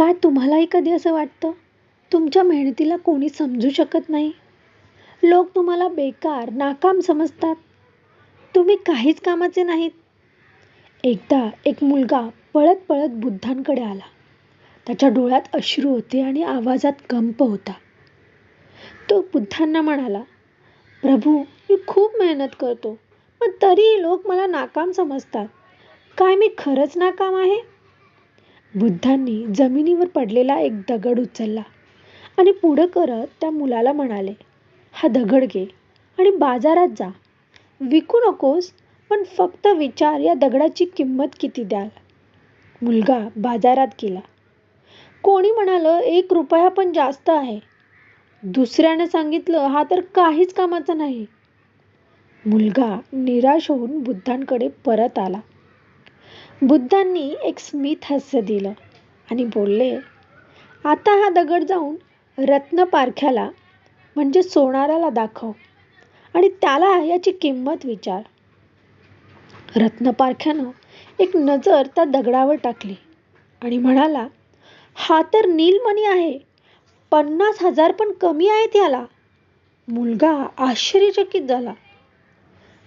काय तुम्हालाही कधी असं वाटतं? तुमच्या मेहनतीला कोणी समजू शकत नाही. लोक तुम्हाला बेकार नाकाम समजतात. तुम्ही काहीच कामाचे नाहीत. एकदा एक मुलगा पळत पळत बुद्धांकडे आला. त्याच्या डोळ्यात अश्रू होते आणि आवाजात कंप होता. तो बुद्धांना म्हणाला प्रभू मी खूप मेहनत करतो पण तरीही लोक मला नाकाम समजतात. काय मी खरंच नाकाम आहे? बुद्धांनी जमिनीवर पडलेला एक दगड उचलला आणि पुढं करत त्या मुलाला म्हणाले हा दगड घे आणि बाजारात जा. विकू नकोस पण फक्त विचार या दगडाची किंमत किती द्याल. मुलगा बाजारात गेला. कोणी म्हणालं एक रुपया पण जास्त आहे. दुसऱ्यानं सांगितलं हा तर काहीच कामाचा नाही. मुलगा निराश होऊन बुद्धांकडे परत आला. बुद्धांनी एक स्मित हास्य दिलं आणि बोलले आता हा दगड जाऊन रत्न पारख्याला म्हणजे सोनाराला दाखव आणि त्याला याची किंमत विचार. रत्नपारख्यानं एक नजर त्या दगडावर टाकली आणि म्हणाला हा तर नीलमणी आहे पन्नास हजार पण कमी आहेत याला. मुलगा आश्चर्यचकित झाला.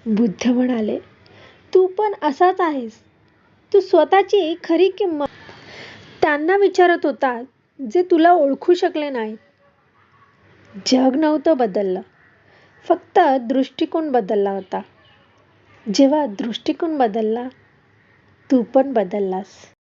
बुद्ध म्हणाले तू पण असाच आहेस. तू स्वतःची खरी किंमत त्यांना विचारत होता जे तुला ओळखू शकले नाहीत. जग नव्हतं बदललं. फक्त दृष्टिकोन बदलला होता. जेव्हा दृष्टिकोन बदलला तू पण बदललास.